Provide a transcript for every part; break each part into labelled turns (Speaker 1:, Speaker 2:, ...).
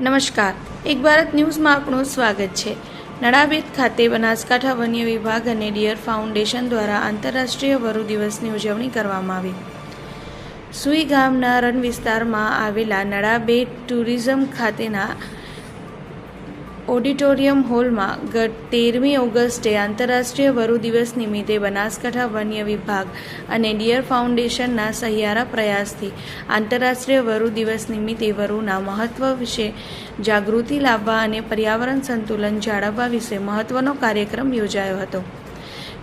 Speaker 1: નમસ્કાર. એક ભારત ન્યૂઝમાં આપનું સ્વાગત છે. નડાબેટ ખાતે બનાસકાંઠા વન્ય વિભાગ અને ડિયર ફાઉન્ડેશન દ્વારા આંતરરાષ્ટ્રીય વરુ દિવસની ઉજવણી કરવામાં આવી. સુઈ ગામના રણ વિસ્તારમાં આવેલા નડાબેટ ટુરિઝમ ખાતેના ઓડિટોરિયમ હોલમાં ગત તેરમી ઓગસ્ટે આંતરરાષ્ટ્રીય વરુ દિવસ નિમિત્તે બનાસકાંઠા વન્ય વિભાગ અને ડિયર ફાઉન્ડેશનના સહિયારા પ્રયાસથી આંતરરાષ્ટ્રીય વરુ દિવસ નિમિત્તે વરુના મહત્વ વિશે જાગૃતિ લાવવા અને પર્યાવરણ સંતુલન જાળવવા વિશે મહત્વનો કાર્યક્રમ યોજાયો હતો.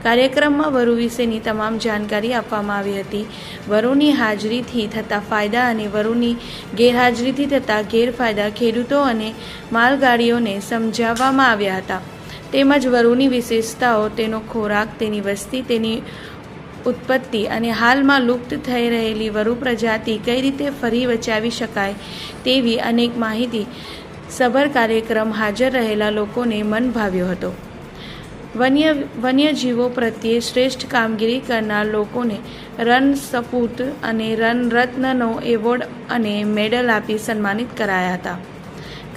Speaker 1: કાર્યક્રમમાં વરુ વિશેની તમામ જાણકારી આપવામાં આવી હતી. વરુની હાજરીથી થતા ફાયદા અને વરુની ગેરહાજરીથી થતા ગેરફાયદા ખેડૂતો અને માલગાડીઓને સમજાવવામાં આવ્યા હતા. તેમજ વરુની વિશેષતાઓ, તેનો ખોરાક, તેની વસ્તી, તેની ઉત્પત્તિ અને હાલમાં લુપ્ત થઈ રહેલી વરુ પ્રજાતિ કઈ રીતે ફરી બચાવી શકાય તેવી અનેક માહિતી સભર કાર્યક્રમ હાજર રહેલા લોકોને મન ભાવ્યો હતો. વન્ય વન્યજીવો પ્રત્યે શ્રેષ્ઠ કામગીરી કરનાર લોકોને રન સપૂત અને રન રત્નનો એવોર્ડ અને મેડલ આપી સન્માનિત કરાયા હતા.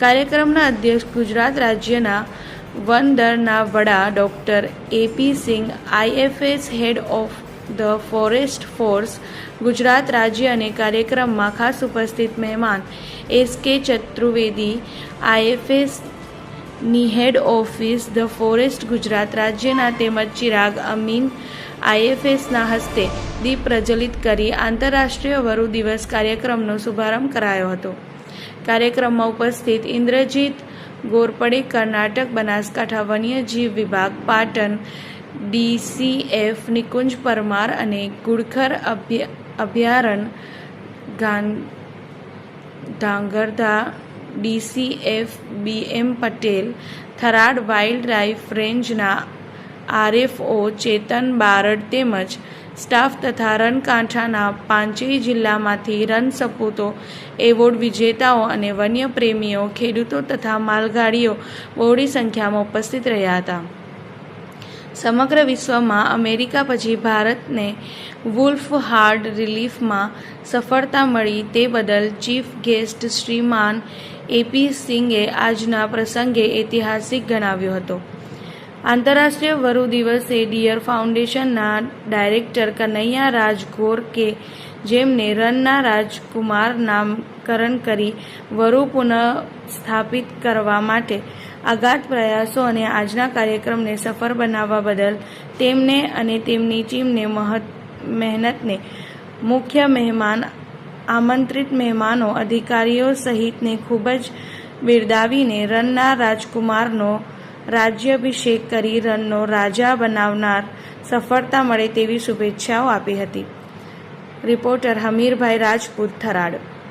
Speaker 1: કાર્યક્રમના અધ્યક્ષ ગુજરાત રાજ્યના વન દળના વડા doctor A P Singh IFS head of the forest force, Gujarat રાજ્ય અને કાર્યક્રમમાં ખાસ ઉપસ્થિત મહેમાન એસ કે ચતુર્વેદી આઈએફએસ ની head office the forest Gujarat રાજ્યના તેમજ ચિરાગ અમીન આઈએફએસના હસ્તે દીપ પ્રજ્વલિત કરી આંતરરાષ્ટ્રીય વરુ દિવસ કાર્યક્રમનો શુભારંભ કરાયો હતો. કાર્યક્રમમાં ઉપસ્થિત ઇન્દ્રજીત ગોરપડે, કર્ણાટક બનાસકાંઠા વન્યજીવ વિભાગ પાટણ, ડીસીએફ નિકુંજ પરમાર અને ગુડખર અભ્યા ગાન Dhrangadhra DCF B M Patel, Tharad wildlife રેન્જના આરએફઓ ચેતન બારડ તેમજ સ્ટાફ તથા રનકાંઠાના પાંચેય જિલ્લામાંથી રન સપૂતો એવોર્ડ વિજેતાઓ અને વન્ય પ્રેમીઓ ખેડૂતો તથા માલગાડીઓ બહોળી સંખ્યામાં ઉપસ્થિત રહ્યા હતા. સમગ્ર વિશ્વમાં અમેરિકા પછી ભારતને વુલ્ફ હાર્ડ રિલીફમાં સફળતા મળી તે બદલ ચીફ ગેસ્ટ શ્રીમાન એપી સિંઘે આજના પ્રસંગે ઐતિહાસિક ગણાવ્યો હતો. આંતરરાષ્ટ્રીય વરુ દિવસે ડિયર ફાઉન્ડેશનના ડાયરેક્ટર કનૈયા રાજગોર કે જેમને રનના રાજકુમાર નામકરણ કરી વરુ પુનઃસ્થાપિત કરવા માટે અગાધ પ્રયાસો અને આજના કાર્યક્રમને સફળ બનાવવા બદલ તેમને અને તેમની ટીમને મહેનતને મુખ્ય મહેમાન આમંત્રિત મહેમાનો અધિકારીઓ સહિતને ખૂબ જ બિરદાવીને રનના રાજકુમારનો રાજ્યાભિષેક કરી રનનો રાજા બનાવનાર સફળતા મળે તેવી શુભેચ્છાઓ આપી હતી. રિપોર્ટર હમીરભાઈ રાજપૂત થરાડ